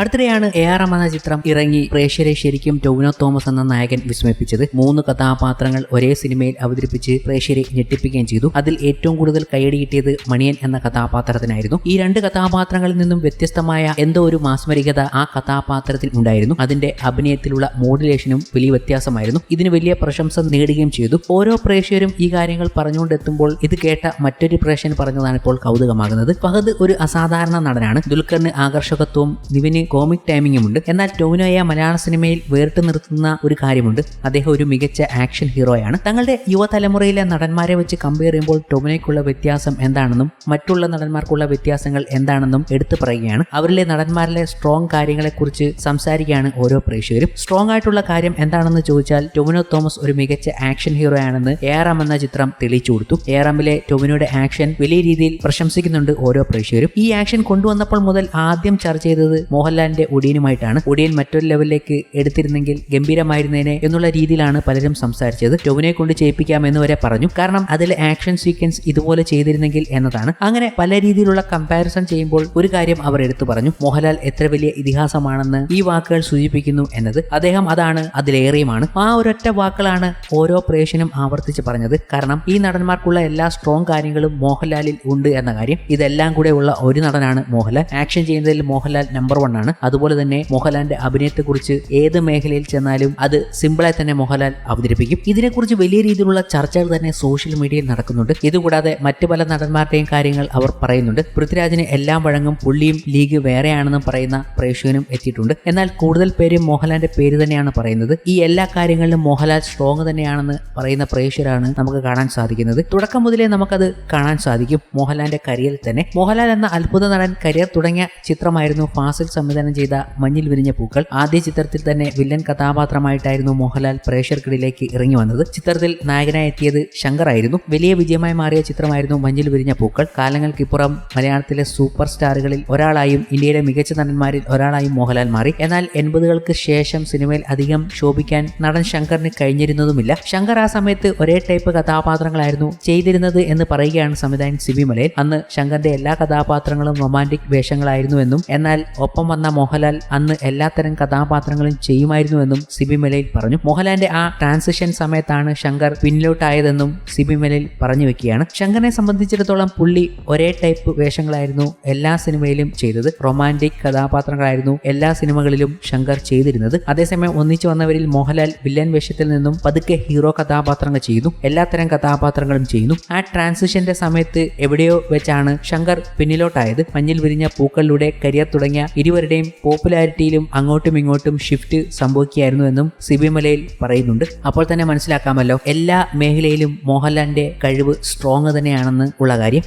അടുത്തിടെയാണ് A R M എന്ന ചിത്രം ഇറങ്ങി പ്രേക്ഷരെ ശരിക്കും ടോവിനോ തോമസ് എന്ന നായകൻ വിസ്മയിപ്പിച്ചത്. മൂന്ന് കഥാപാത്രങ്ങൾ ഒരേ സിനിമയിൽ അവതരിപ്പിച്ച് പ്രേക്ഷരെ ഞെട്ടിപ്പിക്കുകയും ചെയ്തു. അതിൽ ഏറ്റവും കൂടുതൽ കൈയടി കിട്ടിയത് മണിയൻ എന്ന കഥാപാത്രത്തിനായിരുന്നു. ഈ രണ്ട് കഥാപാത്രങ്ങളിൽ നിന്നും വ്യത്യസ്തമായ എന്തോ ഒരു മാസ്മരികത ആ കഥാപാത്രത്തിൽ ഉണ്ടായിരുന്നു. അതിന്റെ അഭിനയത്തിലുള്ള മോഡുലേഷനും വലിയ വ്യത്യാസമായിരുന്നു. ഇതിന് വലിയ പ്രശംസ നേടുകയും ചെയ്തു. ഓരോ പ്രേക്ഷകരും ഈ കാര്യങ്ങൾ പറഞ്ഞുകൊണ്ടെത്തുമ്പോൾ ഇത് കേട്ട മറ്റൊരു പ്രേക്ഷകൻ പറഞ്ഞതാണ് ഇപ്പോൾ കൗതുകമാകുന്നത്. ഫഹദ് ഒരു അസാധാരണ നടനാണ്. ദുൽഖറിന് ആകർഷകത്വവും നിവിന് കോമിക് ടൈമിംഗും ഉണ്ട്. എന്നാൽ ടോവിനോയെ മലയാള സിനിമയിൽ വേറിട്ട് നിർത്തുന്ന ഒരു കാര്യമുണ്ട്. അദ്ദേഹം ഒരു മികച്ച ആക്ഷൻ ഹീറോയാണ് തങ്ങളുടെ യുവതലമുറയിലെ നടന്മാരെ വെച്ച് കമ്പയർ ചെയ്യുമ്പോൾ ടോവിനോയ്ക്കുള്ള വ്യത്യാസം എന്താണെന്നും മറ്റുള്ള നടന്മാർക്കുള്ള വ്യത്യാസങ്ങൾ എന്താണെന്നും എടുത്തു പറയുകയാണ്. അവരിലെ നടന്മാരിലെ സ്ട്രോങ് കാര്യങ്ങളെക്കുറിച്ച് സംസാരിക്കുകയാണ് ഓരോ പ്രേക്ഷകരും. സ്ട്രോങ് ആയിട്ടുള്ള കാര്യം എന്താണെന്ന് ചോദിച്ചാൽ ടൊമിനോ തോമസ് ഒരു മികച്ച ആക്ഷൻ ഹീറോ ആണെന്ന് എ എന്ന ചിത്രം തെളിയിച്ചു കൊടുത്തു. എ ആർ ടൊമിനോയുടെ ആക്ഷൻ വലിയ രീതിയിൽ പ്രശംസിക്കുന്നുണ്ട് ഓരോ പ്രേക്ഷകരും. ഈ ആക്ഷൻ കൊണ്ടുവന്നപ്പോൾ മുതൽ ആദ്യം ചർച്ച ചെയ്തത് മോഹൻലാലിന്റെ ഒടിയനുമായിട്ടാണ് ഒടിയൻ മറ്റൊരു ലെവലിലേക്ക് എടുത്തിരുന്നെങ്കിൽ ഗംഭീരമായിരുന്നേനെ എന്നുള്ള രീതിയിലാണ് പലരും സംസാരിച്ചത്. ടൊവിനെ കൊണ്ട് ചെയ്യിപ്പിക്കാമെന്ന് വരെ പറഞ്ഞു. കാരണം അതിലെ ആക്ഷൻ സീക്വൻസ് ഇതുപോലെ ചെയ്തിരുന്നെങ്കിൽ എന്നതാണ്. അങ്ങനെ പല രീതിയിലുള്ള കമ്പാരിസൺ ചെയ്യുമ്പോൾ ഒരു കാര്യം അവർ എടുത്തു പറഞ്ഞു. മോഹൻലാൽ എത്ര വലിയ ഇതിഹാസമാണെന്ന് ഈ വാക്കുകൾ സൂചിപ്പിക്കുന്നു എന്നത് അദ്ദേഹം അതാണ് അതിലേറെയുമാണ്. ആ ഒരൊറ്റ വാക്കുകളാണ് ഓരോ പ്രേക്ഷനും ആവർത്തിച്ച് പറഞ്ഞത്. കാരണം ഈ നടന്മാർക്കുള്ള എല്ലാ സ്ട്രോങ് കാര്യങ്ങളും മോഹൻലാലിൽ ഉണ്ട് എന്ന കാര്യം. ഇതെല്ലാം കൂടെ ഉള്ള ഒരു നടനാണ് മോഹൻലാൽ. ആക്ഷൻ ചെയ്യുന്നതിൽ മോഹൻലാൽ നമ്പർ വൺ ആണ്. അതുപോലെ തന്നെ മോഹൻലാലിന്റെ അഭിനയത്തെക്കുറിച്ച് ഏത് മേഖലയിൽ ചെന്നാലും അത് സിമ്പിളായി തന്നെ മോഹൻലാൽ അവതരിപ്പിക്കും. ഇതിനെക്കുറിച്ച് വലിയ രീതിയിലുള്ള ചർച്ചകൾ തന്നെ സോഷ്യൽ മീഡിയയിൽ നടക്കുന്നുണ്ട്. ഇതുകൂടാതെ മറ്റ് പല നടന്മാരുടെയും കാര്യങ്ങൾ അവർ പറയുന്നുണ്ട്. പൃഥ്വിരാജിന് എല്ലാം വഴങ്ങും. പുള്ളിയും ലീഗ് വേറെയാണെന്നും പറയുന്ന പ്രേക്ഷകനും എത്തിയിട്ടുണ്ട്. എന്നാൽ കൂടുതൽ പേരും മോഹൻലാലിന്റെ പേര് തന്നെയാണ് പറയുന്നത്. ഈ എല്ലാ കാര്യങ്ങളിലും മോഹൻലാൽ സ്ട്രോങ് തന്നെയാണെന്ന് പറയുന്ന പ്രേക്ഷകരാണ് നമുക്ക് കാണാൻ സാധിക്കുന്നത്. തുടക്കം മുതലേ നമുക്കത് കാണാൻ സാധിക്കും. മോഹൻലാലിന്റെ കരിയറിൽ തന്നെ. മോഹൻലാൽ എന്ന അത്ഭുത നടൻ കരിയർ തുടങ്ങിയ ചിത്രമായിരുന്നു ഫാസിൽ സംവിധാനം ചെയ്ത മഞ്ഞിൽ വിരിഞ്ഞ പൂക്കൾ. ആദ്യ ചിത്രത്തിൽ തന്നെ വില്ലൻ കഥാപാത്രമായിട്ടായിരുന്നു മോഹൻലാൽ പ്രേക്ഷകർക്കിടയിലേക്ക് ഇറങ്ങി വന്നത്. ചിത്രത്തിൽ നായകനായി എത്തിയത് ശങ്കർ ആയിരുന്നു. വലിയ വിജയമായി മാറിയ ചിത്രമായിരുന്നു മഞ്ഞിൽ വിരിഞ്ഞ പൂക്കൾ. കാലങ്ങൾക്കിപ്പുറം മലയാളത്തിലെ സൂപ്പർ സ്റ്റാറുകളിൽ ഒരാളായും ഇന്ത്യയിലെ മികച്ച നടന്മാരിൽ ഒരാളായും മോഹൻലാൽ മാറി. എന്നാൽ എൺപതുകൾക്ക് ശേഷം സിനിമയിൽ അധികം ശോഭിക്കാൻ നടൻ ശങ്കറിന് കഴിഞ്ഞിരുന്നതുമില്ല. ശങ്കർ ആ സമയത്ത് ഒരേ ടൈപ്പ് കഥാപാത്രങ്ങളായിരുന്നു ചെയ്തിരുന്നത് എന്ന് പറയുകയാണ് സംവിധായകൻ സിബി മലയിൽ. അന്ന് ശങ്കറിന്റെ എല്ലാ കഥാപാത്രങ്ങളും റൊമാന്റിക് വേഷങ്ങളായിരുന്നുവെന്നും എന്നാൽ ഒപ്പം വന്ന മോഹൻലാൽ അന്ന് എല്ലാത്തരം കഥാപാത്രങ്ങളും ചെയ്യുമായിരുന്നുവെന്നും സിബി മലയിൽ പറഞ്ഞു. മോഹൻലാലിന്റെ ആ ട്രാൻസിഷൻ സമയത്താണ് ശങ്കർ പിന്നിലോട്ടായതെന്നും സിബി പറഞ്ഞു വെക്കുകയാണ്. ശങ്കറിനെ സംബന്ധിച്ചിടത്തോളം പുള്ളി ഒരേ ടൈപ്പ് വേഷങ്ങളായിരുന്നു എല്ലാ സിനിമയിലും ചെയ്തത്. റൊമാന്റിക് കഥാപാത്രങ്ങളായിരുന്നു എല്ലാ സിനിമകളിലും ശങ്കർ ചെയ്തിരുന്നത്. അതേസമയം ഒന്നിച്ചു വന്നവരിൽ മോഹൻലാൽ വില്ലൻ വേഷത്തിൽ നിന്നും പതുക്കെ ഹീറോ കഥാപാത്രങ്ങൾ ചെയ്യുന്നു. എല്ലാത്തരം കഥാപാത്രങ്ങളും ചെയ്യുന്നു. ആ ട്രാൻസിഷന്റെ സമയത്ത് എവിടെയോ വെച്ചാണ് ശങ്കർ പിന്നിലോട്ടായത്. മഞ്ഞിൽ വിരിഞ്ഞ പൂക്കളിലൂടെ കരിയർ തുടങ്ങിയ ഇരുവരുടെയും പോപ്പുലാരിറ്റിയിലും അങ്ങോട്ടും ഇങ്ങോട്ടും ഷിഫ്റ്റ് സംഭവിക്കുകയായിരുന്നു എന്നും സിബിമലയിൽ പറയുന്നുണ്ട്. അപ്പോൾ തന്നെ മനസ്സിലാക്കാമല്ലോ എല്ലാ മേഖലയിലും മോഹൻലാലിന്റെ കഴിവ് സ്ട്രോങ് തന്നെയാണെന്ന് ഉള്ള കാര്യം.